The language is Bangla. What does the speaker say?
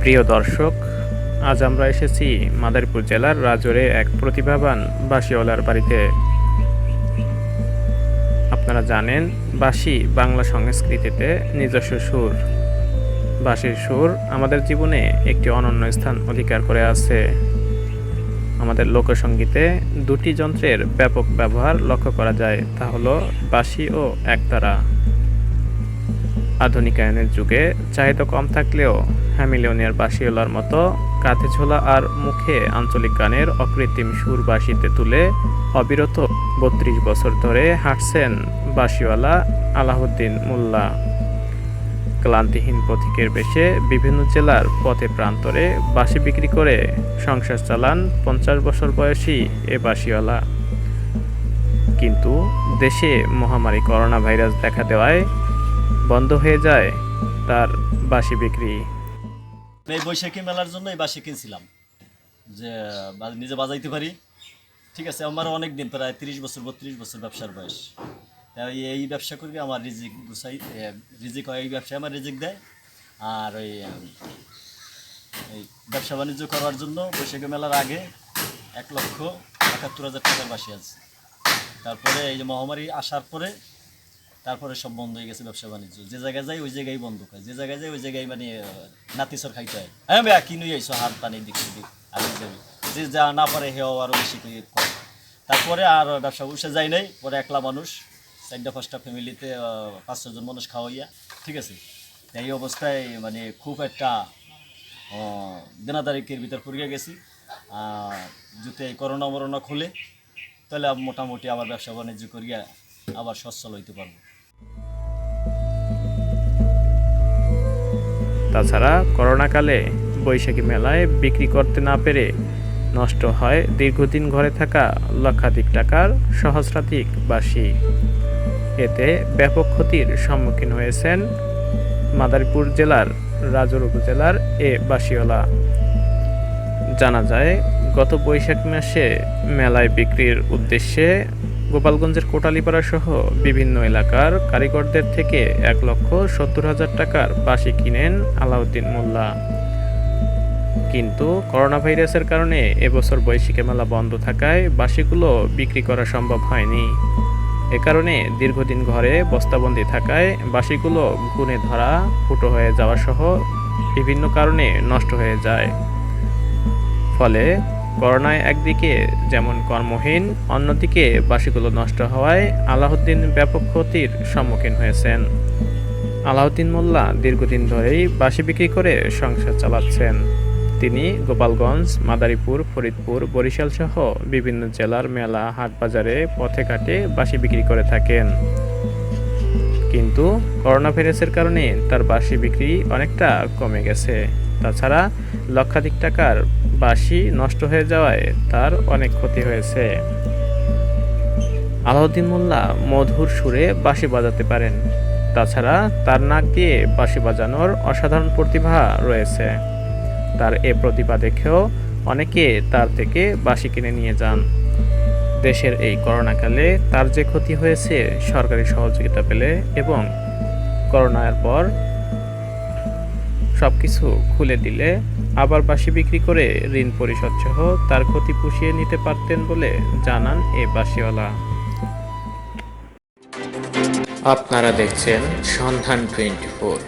প্রিয় দর্শক, আজ আমরা এসেছি মাদারীপুর জেলার রাজরে এক প্রতিভাবান বাঁশিওয়ালার বাড়িতে। আপনারা জানেন, বাঁশি বাংলা সংস্কৃতিতে নিজস্ব সুর। বাঁশির সুর আমাদের জীবনে একটি অনন্য স্থান অধিকার করে আছে। আমাদের লোকসঙ্গীতে দুটি যন্ত্রের ব্যাপক ব্যবহার লক্ষ্য করা যায়, তা হলো বাঁশি ও একতারা। আধুনিকায়নের যুগে চাহিদা কম থাকলেও হ্যামিলিয়নিয়ার বাঁশিওয়ালার মতো কাঁধে ছোলা আর মুখে আঞ্চলিক গানের অকৃত্রিম সুর বাঁশিতে তুলে অবিরত বত্রিশ বছর ধরে হাঁটছেন বাঁশিওয়ালা আলাউদ্দিন মোল্লা। ক্লান্তিহীন পথিকের বেশে বিভিন্ন জেলার পথে প্রান্তরে বাঁশি বিক্রি করে সংসার চালান পঞ্চাশ বছর বয়সী এ বাঁশিওয়ালা। কিন্তু দেশে মহামারী করোনা ভাইরাস দেখা দেওয়ায় বন্ধ হয়ে যায় তার বাঁশি বিক্রি। এই বৈশাখী মেলার জন্য এই বাসি কিনছিলাম। যে নিজে বাজাইতে পারি। ঠিক আছে আমার অনেক দিন প্রায় তিরিশ বছর, বত্রিশ বছর ব্যবসার বয়স। এই ব্যবসা করি আমার রিজিক গুছাই রিজিক হয় এই ব্যবসায় আমার রিজিক দেয়। আর ওই এই ব্যবসা বাণিজ্য করার জন্য বৈশাখী মেলার আগে এক লক্ষ একাত্তর হাজার টাকার বাসি আছে। তারপরে এই যে মহামারী আসার পরে, তারপরে সব বন্ধ হয়ে গেছে ব্যবসা বাণিজ্য। যে জায়গায় যায় ওই জায়গায় বন্ধ হয় যে জায়গায় যায় ওই জায়গায় মানে নাতিসর খাইতে হয়। হ্যাঁ ভাইয়া কিনুই আইসো হাত টানি দিক দিক আমি যাবি যে যা না পারে হেও আরও বেশি করে তারপরে আর ব্যবসা বসে যায় নাই, পরে একলা মানুষ। চারটা, পাঁচটা ফ্যামিলিতে পাঁচ ছজন মানুষ খাওয়াইয়া, ঠিক আছে? এই অবস্থায় মানে খুব একটা দেনাদারিকের ভিতর পড়িয়া গেছি। যদি এই করোনা মরোনা খুলে, তাহলে মোটামুটি আবার ব্যবসা বাণিজ্য করিয়া আবার সচ্ছল হইতে পারব। তাছাড়া করোনাকালে বৈশাখী মেলায় বিক্রি করতে না পেরে নষ্ট হয় দীর্ঘদিন ঘরে থাকা লক্ষাধিক টাকার সহস্রাধিক বাসি। এতে ব্যাপক ক্ষতির সম্মুখীন হয়েছেন মাদারীপুর জেলার রাজুর উপজেলার এ বাসিওয়ালা। জানা যায়, গত বৈশাখ মাসে মেলায় বিক্রির উদ্দেশ্যে গোপালগঞ্জের কোটালীপাড়া সহ বিভিন্ন এলাকার কারিগরদের থেকে এক লক্ষ সত্তর হাজার টাকার বাঁশি কিনেন আলাউদ্দিন মোল্লা। কিন্তু করোনা ভাইরাসের কারণে এবছর বৈশাখী মেলা বন্ধ থাকায় বাঁশিগুলো বিক্রি করা সম্ভব হয়নি। এ কারণে দীর্ঘদিন ঘরে বস্তাবন্দি থাকায় বাঁশিগুলো গুণে ধরা, ফুটো হয়ে যাওয়া সহ বিভিন্ন কারণে নষ্ট হয়ে যায়। ফলে করোনায় একদিকে যেমন কর্মহীন, অন্যদিকে বাসিগুলো নষ্ট হওয়ায় আলাউদ্দিন ব্যাপক ক্ষতির সম্মুখীন হয়েছেন। আলাউদ্দিন মোল্লা দীর্ঘদিন ধরেই বাসি বিক্রি করে সংসার চালাচ্ছেন। তিনি গোপালগঞ্জ, মাদারীপুর, ফরিদপুর, বরিশাল সহ বিভিন্ন জেলার মেলা হাট বাজারে পথে ঘাটে বাসি বিক্রি করে থাকেন। কিন্তু করোনা ভাইরাসের কারণে তার বাসি বিক্রি অনেকটা কমে গেছে। তাছাড়া লক্ষাধিক টাকার বাসি নষ্ট হয়ে যাওয়ায় তার অনেক ক্ষতি হয়েছে। আলাউদ্দিন মোল্লা মধুর সুরে বাঁশি বাজাতে পারেন। তাছাড়া তার নাক দিয়ে বাঁশি বাজানোর অসাধারণ প্রতিভা রয়েছে। তার এ প্রতিভা দেখেও অনেকে তার থেকে বাঁশি কিনে নিয়ে যান। দেশের এই করোনাকালে তার যে ক্ষতি হয়েছে, সরকারি সহযোগিতা পেলে এবং করোনার পর সব কিছু খুলে দিলে আবার বাঁশি বিক্রি করে ঋণ পরিশোধ সহ তার ক্ষতি পুষিয়ে নিতে পারতেন বলে জানান এ বাঁশিওয়ালা। আপনারা দেখছেন সন্ধান টোয়েন্টি ফোর